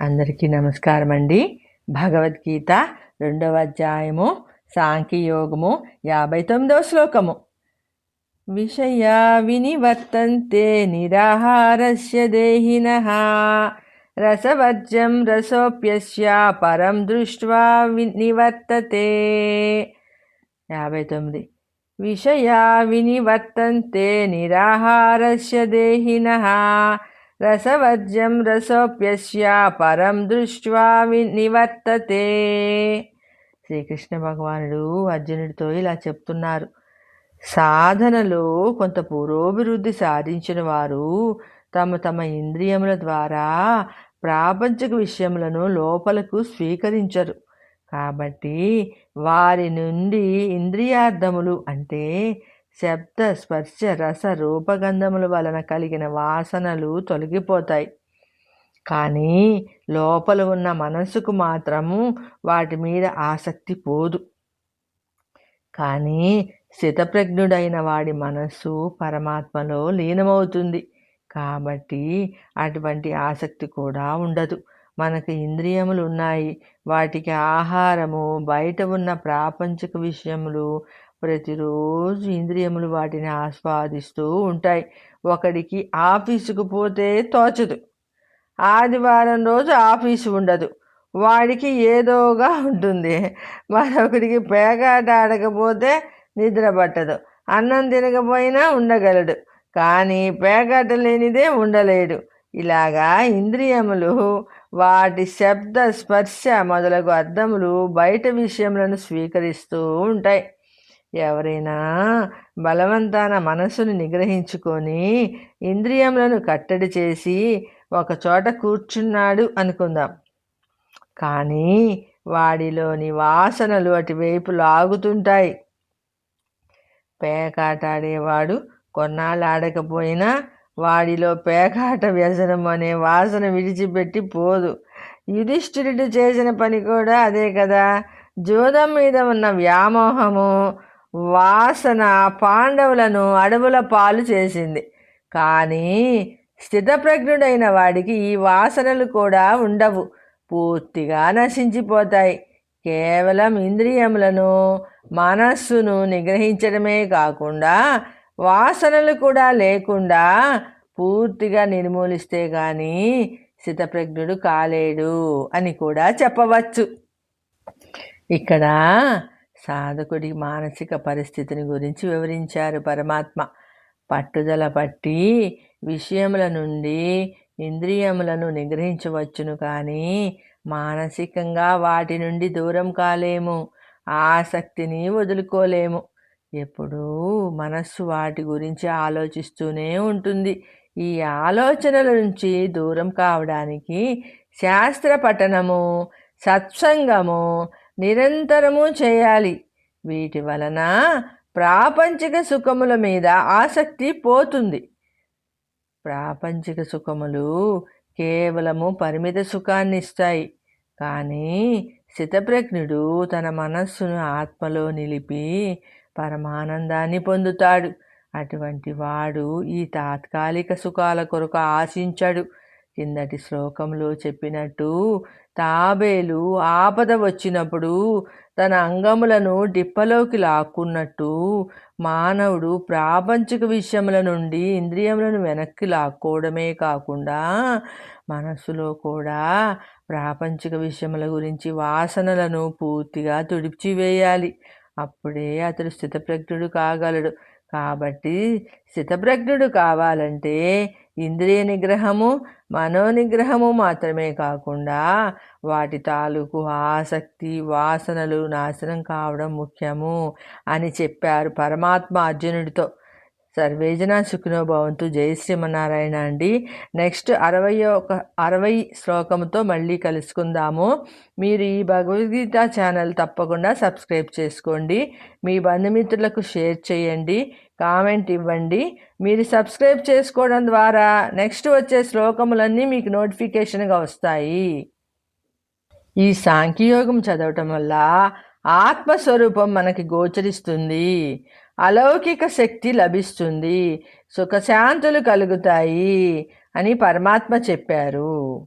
అందరికీ నమస్కారం అండి భగవద్గీత రెండవ అధ్యాయము సాంఖ్యయోగము యాభై తొమ్మిదవ శ్లోకము. విషయా వినివర్తంతే నిరాహారస్య దేహిన. రసవర్జం రసోప్యస్య పరం దృష్ట్వా నివర్తతే. యాభై తొమ్మిది విషయా వినివర్తంతే నిరాహారస్య దేహిన. రసవజ్యం రసోప్యస్య పరం దృష్ట్వా నివర్తతే శ్రీకృష్ణ భగవానుడు అర్జునుడితో ఇలా చెప్తున్నారు. సాధనలో కొంత పురోభివృద్ధి సాధించిన వారు తమ తమ ఇంద్రియముల ద్వారా ప్రాపంచిక విషయములను లోపలకు స్వీకరించరు. కాబట్టి వారి నుండి ఇంద్రియార్థములు అంటే శబ్ద స్పర్శ రస రూపగంధముల వలన కలిగిన వాసనలు తొలగిపోతాయి. కానీ లోపల ఉన్న మనసుకు మాత్రము వాటి మీద ఆసక్తి పోదు. కానీ స్థితప్రజ్ఞుడైన వాడి మనస్సు పరమాత్మలో లీనమవుతుంది. కాబట్టి అటువంటి ఆసక్తి కూడా ఉండదు. మనకు ఇంద్రియములు ఉన్నాయి. వాటికి ఆహారము బయట ఉన్న ప్రాపంచిక విషయములు ప్రతిరోజు ఇంద్రియములు వాటిని ఆస్వాదిస్తూ ఉంటాయి. ఒకడికి ఆఫీసుకు పోతే తోచదు. ఆదివారం రోజు ఆఫీసు ఉండదు. వాడికి ఏదోగా ఉంటుంది. మరొకడికి పేకాట ఆడకపోతే నిద్ర పట్టదు అన్నం తినకపోయినా ఉండగలడు. కానీ పేకాట లేనిదే ఉండలేడు. ఇలాగా ఇంద్రియములు వాటి శబ్ద స్పర్శ మొదలగు అర్థములు బయట విషయములను స్వీకరిస్తూ ఉంటాయి. ఎవరైనా బలవంతాన మనసును నిగ్రహించుకొని ఇంద్రియములను కట్టడి చేసి ఒక చోట కూర్చున్నాడు అనుకుందాం. కానీ వాడిలోని వాసనలు అటువైపు లాగుతుంటాయి. పేకాట ఆడేవాడు కొన్నాళ్ళు ఆడకపోయినా వాడిలో పేకాట వ్యసనం అనే వాసన విడిచిపెట్టి పోదు. యుధిష్ఠిరుడు చేసిన పని కూడా అదే కదా. జోదం మీద ఉన్న వ్యామోహము వాసన పాండవులను అడవుల పాలు చేసింది. కానీ స్థితప్రజ్ఞుడైన వాడికి ఈ వాసనలు కూడా ఉండవు. పూర్తిగా నశించిపోతాయి. కేవలం ఇంద్రియములను మనస్సును నిగ్రహించడమే కాకుండా వాసనలు కూడా లేకుండా పూర్తిగా నిర్మూలిస్తే కానీ స్థితప్రజ్ఞుడు కాలేడు అని కూడా చెప్పవచ్చు. ఇక్కడ సాధకుడి మానసిక పరిస్థితిని గురించి వివరించారు పరమాత్మ. పట్టుదల పట్టి విషయముల నుండి ఇంద్రియములను నిగ్రహించవచ్చును కానీ మానసికంగా వాటి నుండి దూరం కాలేము. ఆసక్తిని వదులుకోలేము. ఎప్పుడూ మనస్సు వాటి గురించి ఆలోచిస్తూనే ఉంటుంది. ఈ ఆలోచనల నుంచి దూరం కావడానికి శాస్త్ర పఠనము సత్సంగము నిరంతరము చేయాలి. వీటి వలన ప్రాపంచిక సుఖముల మీద ఆసక్తి పోతుంది. ప్రాపంచిక సుఖములు కేవలము పరిమిత సుఖాన్ని ఇస్తాయి కానీ స్థితప్రజ్ఞుడు తన మనస్సును ఆత్మలో నిలిపి పరమానందాన్ని పొందుతాడు. అటువంటి వాడు ఈ తాత్కాలిక సుఖాల కొరకు ఆశించడు. కిందటి శ్లోకంలో చెప్పినట్టు తాబేలు ఆపద వచ్చినప్పుడు తన అంగములను డిప్పలోకి లాక్కున్నట్టు మానవుడు ప్రాపంచిక విషయముల నుండి ఇంద్రియములను వెనక్కి లాక్కోవడమే కాకుండా మనస్సులో కూడా ప్రాపంచిక విషయముల గురించి వాసనలను పూర్తిగా తుడిచివేయాలి. అప్పుడే అతడు స్థితప్రజ్ఞుడు కాగలడు. కాబట్టి శితప్రజ్ఞుడు కావాలంటే ఇంద్రియ నిగ్రహము మనోనిగ్రహము మాత్రమే కాకుండా వాటి తాలూకు ఆసక్తి వాసనలు నాశనం కావడం ముఖ్యము అని చెప్పారు పరమాత్మ అర్జునుడితో. సర్వేజన సుఖినో భవంతు జయ శ్రీమనారాయణ అండి. నెక్స్ట్ అరవై ఒక అరవై శ్లోకంతో మళ్ళీ కలుసుకుందాము. మీరు ఈ భగవద్గీత ఛానల్ తప్పకుండా సబ్స్క్రైబ్ చేసుకోండి. మీ బంధుమిత్రులకు షేర్ చేయండి. కామెంట్ ఇవ్వండి. మీరు సబ్స్క్రైబ్ చేసుకోవడం ద్వారా నెక్స్ట్ వచ్చే శ్లోకములన్నీ మీకు నోటిఫికేషన్గా వస్తాయి. ఈ సాంఖ్యయోగం చదవటం వల్ల ఆత్మస్వరూపం మనకి గోచరిస్తుంది. అలౌకిక శక్తి లభిస్తుంది. సుఖశాంతులు కలుగుతాయి అని పరమాత్మ చెప్పారు.